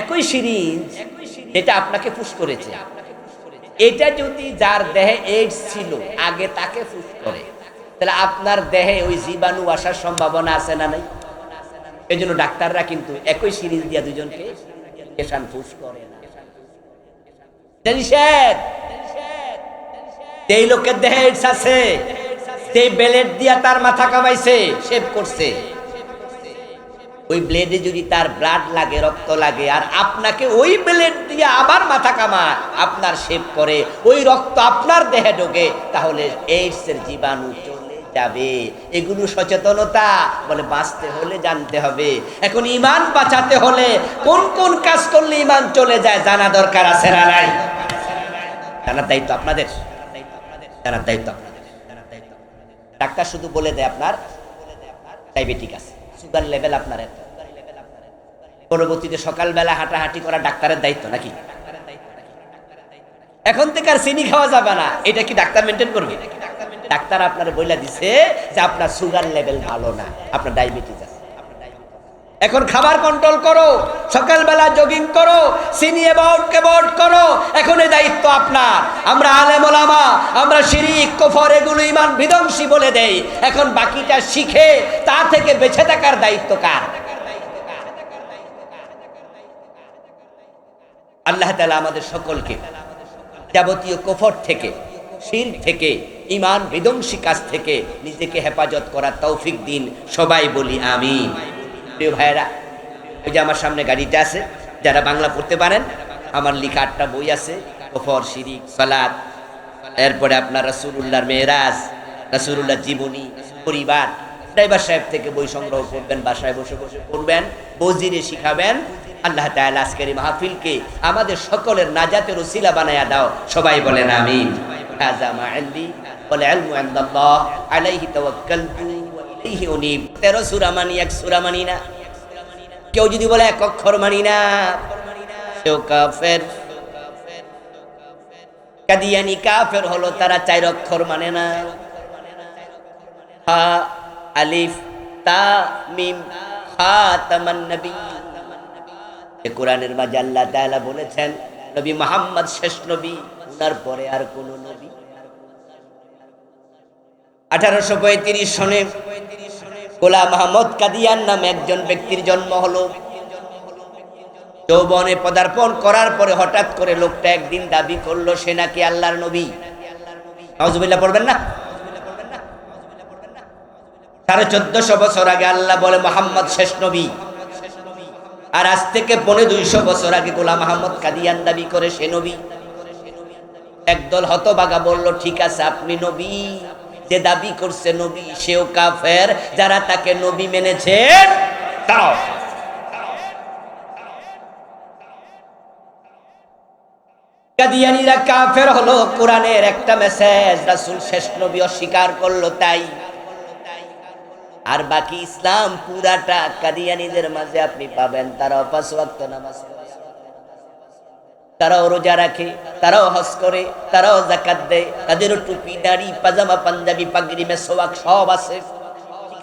একই সিরিজ এটা আপনাকে ফুস করেছে। এটা যদি যার দেহে এইডস ছিল, আগে তাকে ফুস করে। তাহলে আপনার দেহে ওই জীবাণু আসার সম্ভাবনা আছে না নাই? এই জন্য ডাক্তাররা কিন্তু একই সিরিজ দিয়া দুজনকে ইনজেকশন ফুস করে লোকের দেহে এইডস আছে সেই বেলেট দিয়া তার মাথা কামাইছে শেভ করছে। ওই ব্লেডে যদি তার ব্লাড লাগে, রক্ত লাগে, আর আপনাকে ওই ব্লেড দিয়ে আবার মাথা কামায়, আপনার শেভ করে, ওই রক্ত আপনার দেহে ঢোকে, তাহলে এইডস এর জীবাণু চলে যাবে। এগুলো সচেতনতা, বলে বাঁচতে হলে জানতে হবে। এখন ইমান বাঁচাতে হলে কোন কোন কাজ করলে ইমান চলে যায়, জানা দরকার আছে না নাই? জানার দায়িত্ব আপনাদের। জানার দায়িত্ব আপনাদের। ডাক্তার শুধু বলে দেয় আপনার ডায়াবেটিক আছে। সুগার লেভেল আপনার এত। পরবর্তীতে সকালবেলা হাঁটাহাঁটি করা ডাক্তারের দায়িত্ব নাকি? এখন থেকে আর চিনি খাওয়া যাবে না। এটা কি ডাক্তার মেনটেন করবে? ডাক্তার আপনার বইলা দিছে যে আপনার সুগার লেভেল ভালো না, আপনার ডায়াবেটিস আছে। এখন খাবার কন্ট্রোল করো, সকালবেলা জগিং করো, চিনি অ্যাবাউট কেবাউট করো, এখন এই দায়িত্ব আপনার। আমরা আলেম ওলামা, আমরা শিরিক, কফর এগুলো ইমান বিধ্বংসী বলে দেই। এখন বাকিটা শিখে তা থেকে বেঁচে থাকার দায়িত্ব কার আল্লাহ তালা আমাদের সকলকে যাবতীয় কফর থেকে, শির থেকে ইমান বিধ্বংসী কাজ থেকে নিজেকে হেফাজত করার তৌফিক দিন। সবাই বলি আমি প্রিয় ভাইয়েরা ওই যে আমার সামনে গাড়িতে আছে, যারা বাংলা পড়তে পারেন, আমার লিখা আটটা বই আছে, কফর, শিরিক সালাদ এরপরে আপনার রাসুল্লাহর মেয়েরাজ রাসুল্লাহ জীবনী, পরিবার, ড্রাইভার সাহেব থেকে বই সংগ্রহ করবেন, বাসায় বসে বসে পড়বেন, বজিরে শিখাবেন আল্লাহ তাআলা আজকের এই মাহফিলকে আমাদের সকলের নাজাতের ওসিলা বানায়া দাও। সবাই বলেন আমিন। মা ওয়াল ইলমু ইনদাল্লাহ। আলাইহি তাওয়াক্কালতু ওয়া ইলাইহি উনীব। 13 সূরা এক সূরা না। কেউ যদি বলে এক অক্ষর মানি না। কাফের। কাদিয়ানি কাফের হলো তারা চার অক্ষর মানে না। আলিফ, তা, মিম নবী এ কোরআনের মাঝে আল্লাহ তাআলা বলেছেন, নবী মুহাম্মদ শেষ নবী, উনার পরে আর কোন নবী। আঠারোশো পঁয়ত্রিশ সনে গোলাম মাহমদ কাদিয়ান নামে একজন ব্যক্তির জন্ম হলো। যৌবনে পদার্পণ করার পরে হঠাৎ করে লোকটা একদিন দাবি করল, সে নাকি আল্লাহর নবী। নজবিল্লা পড়বেন না? সাড়ে চোদ্দশো বছর আগে আল্লাহ বলে, মোহাম্মদ শেষ নবী। আর আজ থেকে পনেরো দুইশো বছর আগে গোলাম মাহমদ কাদিয়ান দাবি করে সে নবী। একদল হতবাগা বলল, ঠিক আছে, আপনি নবী। যে দাবি করছে নবী, সেও কাফের। যারা তাকে নবী মেনেছেন, তারাও কাদিয়ানিরা কাফের হলো, কোরআনের একটা মেসেজ রাসূল শেষ নবী অস্বীকার করল, তাই আর বাকি ইসলাম পুরাটা কাদিয়ানিদের মাঝে আপনি পাবেন। তারাও পাঁচ ওয়াক্ত নামাজ তারাও রোজা রাখে, তারাও হজ করে, তারাও জাকাত দেয়। তাদেরও টুপি, দাড়ি, পাজামা, পাঞ্জাবি, পাগড়ি, মেসোয়াক সব আছে।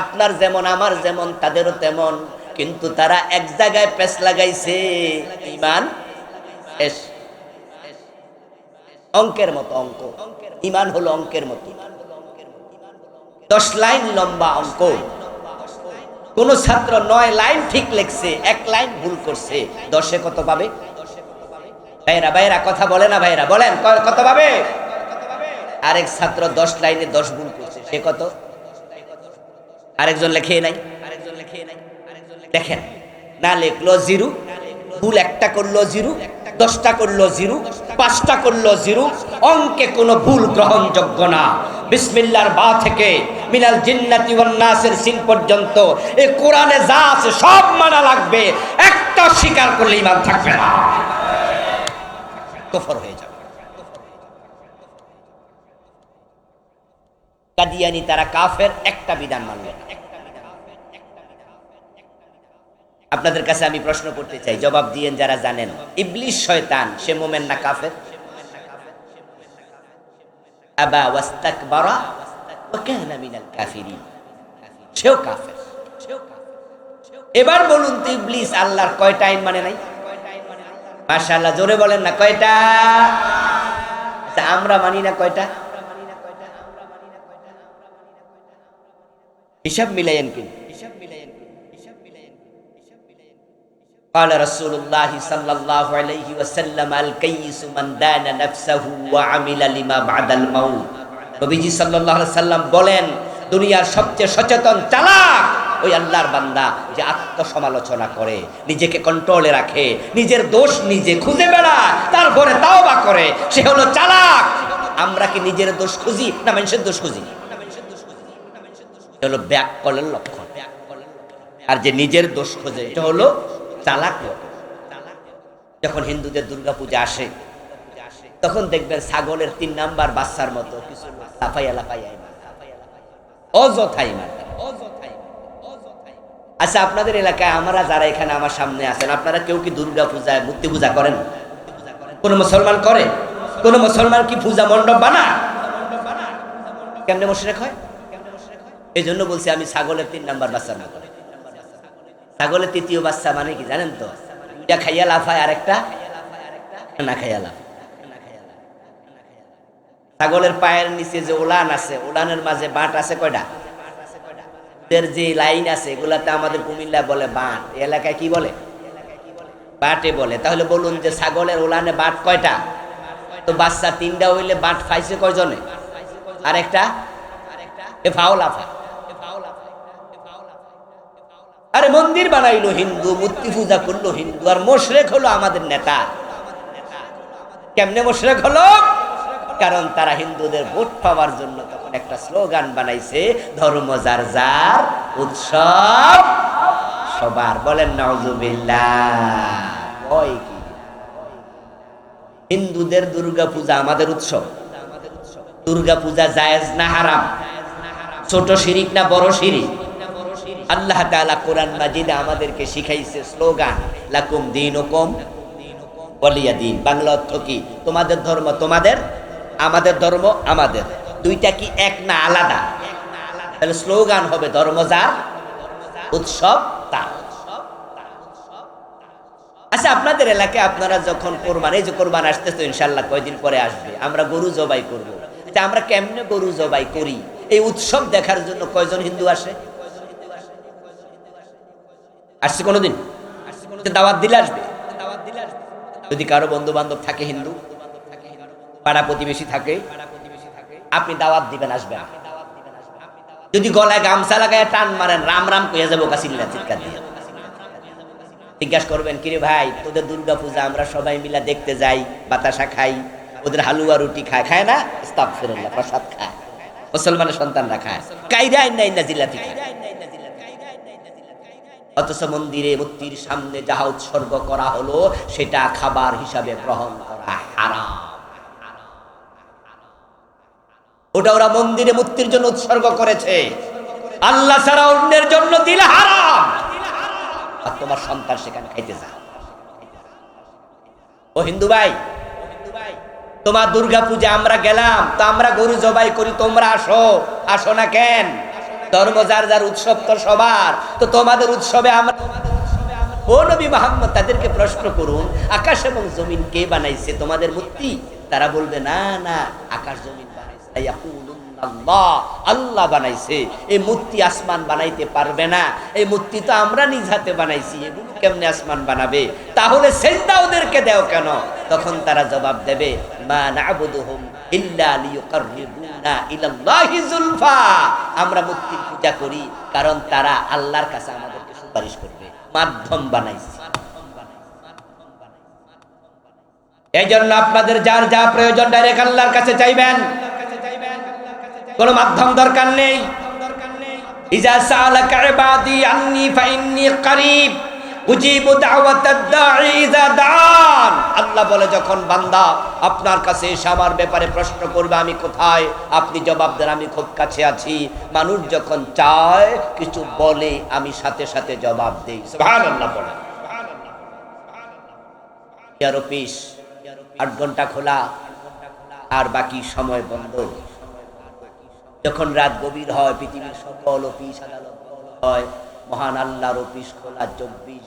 আপনার যেমন, আমার যেমন, তাদেরও তেমন। কিন্তু তারা এক জায়গায় পেস লাগাইছে, ইমান অঙ্কের মতো অঙ্ক। ইমান হলো অঙ্কের মতো। দশ লাইন লম্বা অঙ্ক। কোন ছাত্র নয় লাইন ঠিক লিখছে, এক লাইন ভুল করছে। দশে কত পাবে? ভাইরা ভাইরা কথা বলে না ভাইরা বলেন কত পাবে? আরেক ছাত্র দশ লাইনে দশ ভুল করছে, সে কত? আরেকজন লেখে নাই আরেকজন লেখে নাই। দেখেন, না লেখলো জিরো, ভুল একটা করল জিরো, দশটা করল জিরো, পাঁচটা করল জিরো, অঙ্কে কোনো ভুল গ্রহণযোগ্য না। বিসমিল্লার বা থেকে মিনাল জিন্নাতি ওয়ান নাসের সিন পর্যন্ত। এই কোরআনে যা আছে সব মানা লাগবে। একটা স্বীকার করলে ইমান থাকবে না। কফর হয়ে যাবে। কাদিয়ানি তারা কাফের, একটা বিধান মানবে না। আপনাদের কাছে আমি প্রশ্ন করতে চাই, জবাব দিয়েন যারা জানেন। ইবলিশ শয়তান, সে মোমেন না কাফের? আবা ওয়াস্তাকবারা ওয়া কানা মিনাল কাফিরিন সেও কাফের এবার বলুন তো ইবলিস আল্লাহর কয়টা আইন মানে নাই মাশাআল্লাহ জোরে বলেন না কয়টা আচ্ছা আমরা মানি না কয়টা হিসাব মিলাইয়েন কি হিসাব মিলাইয়েন কি হিসাব মিলাইয়েন হিসাব মিলাইয়েন قال رسول الله صلى الله عليه وسلم الكيس من دان نفسه وعمل لما بعد الموت নবীজি আলাইহি সাল্লাম বলেন, দুনিয়ার সবচেয়ে সচেতন চালাক ওই আল্লাহর বান্দা যে আত্মসমালোচনা করে, নিজেকে কন্ট্রোলে রাখে, নিজের দোষ নিজে খুঁজে বেড়ায়, তারপরে তাও বা করে। সে হলো চালাক। আমরা কি নিজের দোষ খুঁজি না মানুষের দোষ খুঁজি? এটা ব্যাক ব্যাককলের লক্ষণ। আর যে নিজের দোষ খোঁজে, এটা হলো চালাক লোক। যখন হিন্দুদের দুর্গা পূজা আসে তখন দেখবেন ছাগলের তিন নাম্বার বাচ্চার মতো আচ্ছা আপনাদের এলাকায় আমরা যারা এখানে আমার সামনে আছেন, আপনারা কেউ কি দুর্গা পূজায় মূর্তি পূজা করেন? কোন মুসলমান করে? কোন মুসলমান কি পূজা মণ্ডপ বানা কেমনে মোশরেক হয়? এই জন্য বলছি আমি ছাগলের তিন নাম্বার বাচ্চার মতো। ছাগলের তৃতীয় বাচ্চা মানে কি, জানেন তো? খাইয়া লাফায়, আরেকটা না খাইয়া লাফায়। ছাগলের পায়ের নিচে যে উলান আছে, উলানের মাঝে বাঁট আছে কয়টা? যে লাইন আছে, এগুলাতে আমাদের কুমিল্লা বলে বাঁট। এলাকায় কি বলে? বাটে বলে। তাহলে বলুন যে ছাগলের উলানে বাট কয়টা? তো বাচ্চা তিনটা হইলে বাট ফাইছে কয়জনে? আরেকটা? এ ফাও লাফা আরে মন্দির বানাইলো হিন্দু, মূর্তি পূজা করল হিন্দু, আর মোশরেক হলো আমাদের নেতা। কেমনে মোশরেক হলো? কারণ তারা হিন্দুদের ভোট পাওয়ার জন্য তখন একটা স্লোগান বানাইছে, ধর্ম যার যার, উৎসব সবার। বলেন নজুবিল্লাহ হিন্দুদের দুর্গা পূজা আমাদের উৎসব। দুর্গা পূজা জায়েজ না হারাম? ছোট শিরিক না বড় শিরিক? আল্লাহ তাআলা কোরআন মাজিদে আমাদেরকে শিখাইছে স্লোগান, লাকুম দিন দীনুকুম ওয়ালিয়া দিন। বাংলা অর্থ কি? তোমাদের ধর্ম তোমাদের আমাদের ধর্ম আমাদের। দুইটা কি এক না আলাদা? তাহলে স্লোগান হবে ধর্ম যার, উৎসব তার। আচ্ছা আপনাদের এলাকায় আপনারা যখন কোরবান, এই যে কোরবান আসতেছে ইনশাল্লাহ কয়দিন পরে আসবে? আমরা গরু জবাই করব। আচ্ছা আমরা কেমনে গরু জবাই করি? এই উৎসব দেখার জন্য কয়জন হিন্দু আসে? আসছে কোনোদিন? দাওয়াত দিলে আসবে। যদি কারও বন্ধু বান্ধব থাকে হিন্দু পাড়া প্রতিবেশী থাকে, আপনি দাওয়াত দিবেন, আসবে যদি গলায় গামছা লাগায় টান মারেন, রাম রাম কইয়া যাব কাছিল্লা চিৎকার দিয়ে। জিজ্ঞাসা করবেন, কিরে ভাই, তোদের দুর্গা পূজা, আমরা সবাই মিলা দেখতে যাই, বাতাসা খাই, ওদের হালুয়া রুটি খায়। খায় না? স্তাফ ফিরল্লাহ প্রসাদ খায়। মুসলমানের সন্তানরা খায়। কাইরা আইনা আইনা জিল্লাতি খায়। অথচ মন্দিরে, মূর্তির সামনে যাহা উৎসর্গ করা হলো, সেটা খাবার হিসাবে গ্রহণ করা হারাম। ওটা ওরা মন্দিরে মূর্তির জন্য উৎসর্গ করেছে। আল্লাহ ছাড়া অন্যের জন্য দিল হারাম। আর তোমার সন্তান সেখানে খাইতে যা ও হিন্দু ভাই, তোমার দুর্গা পূজা আমরা গেলাম, তো আমরা গরু জবাই করি, তোমরা আসো। আসো না কেন? ধর্ম যার যার উৎসব তো সবার। তো তোমাদের উৎসবে আমরা ও নবী মোহাম্মদ, তাদেরকে প্রশ্ন করুন, আকাশ এবং জমিন কে বানাইছে? তোমাদের মূর্তি তারা বলবে, না না, আকাশ জমিন বানাইছে। আল্লাহ বানাইছে। এই মূর্তি আসমান বানাইতে পারবে না। এই মূর্তি তো আমরা নিজ হাতে বানাইছি। এগুলো কেমনে আসমান বানাবে? তাহলে ওদেরকে দেও কেন? তখন তারা জবাব দেবে আমরা পূজা করি কারণ তারা আল্লাহর কাছে আমাদেরকে সুপারিশ করবে। মাধ্যম বানাইছে। এই জন্য আপনাদের যার যা প্রয়োজন ডাইরেক্ট আল্লাহর কাছে চাইবেন। কোনো মাধ্যম দরকার নেই। ইজা সালাকা ইবাদি আন্নি ফাইন্নি করিব, উজিবু দান আল্লাহ বলে, যখন বান্দা আপনার কাছে এসে আমার ব্যাপারে প্রশ্ন করবে, আমি কোথায়? আপনি জবাব দেন, আমি খুব কাছে আছি। মানুষ যখন চায়, কিছু বলে, আমি সাথে সাথে জবাব দেই। সুবহানাল্লাহ বলে। এয়ার অফিস, আট ঘণ্টা খোলা, আর বাকি সময় বন্ধ। যখন রাত গভীর হয়, পৃথিবীর সকল অফিস আদালত হয়, মহান আল্লাহর অফিস খোলা চব্বিশ।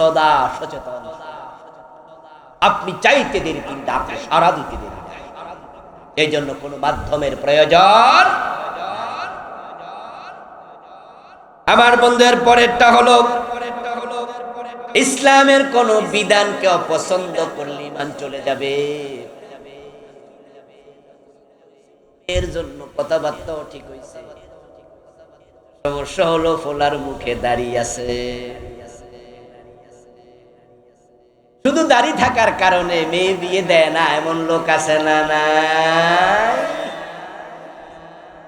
সদা সচেতন। আপনি চাইতে দেরি কিন্তু আপনি সারা দিতে দেরি। এই জন্য কোন মাধ্যমের প্রয়োজন আমার বন্ধুদের পরেরটা হলো, ইসলামের কোন বিধানকে অপছন্দ করলে ইমান চলে যাবে। এর জন্য কথাবার্তাও ঠিক হয়েছে সমস্যা হলো ফোলার মুখে দাঁড়িয়ে আছে। শুধু দাঁড়িয়ে থাকার কারণে মেয়ে বিয়ে দেয় না, এমন লোক আছে না নাই?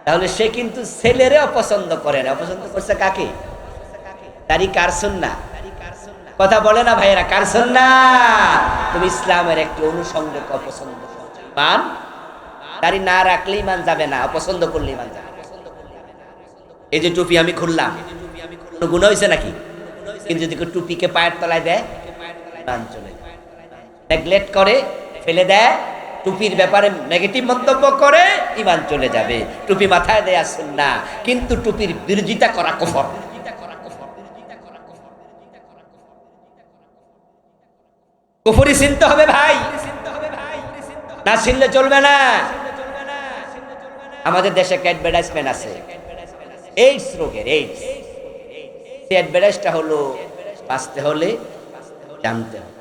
তাহলে সে কিন্তু ছেলেরে অপছন্দ করে না। অপছন্দ করছে কাকে? দাড়ি কার না কথা বলে না ভাইয়েরা, কার না তুমি ইসলামের একটি অনুষঙ্গকে অপছন্দ মান? দাড়ি না রাখলেই মান যাবে না, অপছন্দ করলেই ইমান যাবে। এই যে টুপি আমি খুললাম গুণ হয়েছে নাকি? কিন্তু যদি টুপিকে পায়ের তলায় দেয় ইমান চলে নেগলেক্ট করে, ফেলে দেয় টুপির ব্যাপারে নেগেটিভ মন্তব্য করে ইমান চলে যাবে। টুপি মাথায় দেয়া না কিন্তু টুপির বিরোধিতা করা কফর। কুফরি চিনতে হবে ভাই। না চিনলে চলবে না। আমাদের দেশে একটা অ্যাডভার্টাইজমেন্ট আছে? এইডস রোগের এইডস অ্যাডভার্টাইজটা হলো, বাঁচতে হলে জানতে হবে।